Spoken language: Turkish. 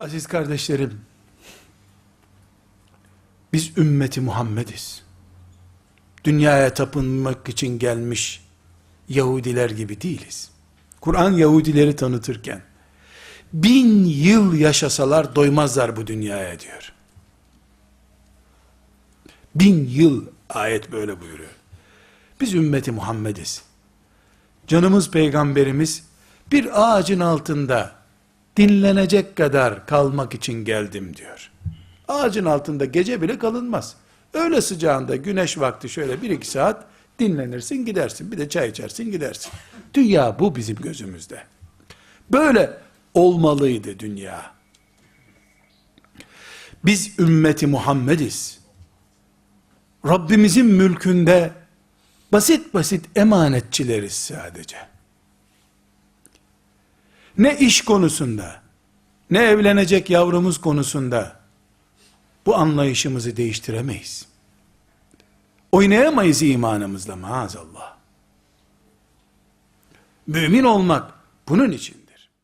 Aziz kardeşlerim, biz ümmeti Muhammediz. Dünyaya tapınmak için gelmiş Yahudiler gibi değiliz. Kur'an Yahudileri tanıtırken, bin yıl yaşasalar doymazlar bu dünyaya diyor. Bin yıl ayet böyle buyuruyor. Biz ümmeti Muhammediz. Canımız peygamberimiz bir ağacın altında dinlenecek kadar kalmak için geldim diyor. Ağacın altında gece bile kalınmaz. Öyle sıcağında güneş vakti şöyle bir iki saat dinlenirsin gidersin. Bir de çay içersin gidersin. Dünya bu bizim gözümüzde. Böyle olmalıydı dünya. Biz ümmeti Muhammediz. Rabbimizin mülkünde basit basit emanetçileriz sadece. Ne iş konusunda, ne evlenecek yavrumuz konusunda bu anlayışımızı değiştiremeyiz. Oynayamayız imanımızla maazallah. Mümin olmak bunun içindir.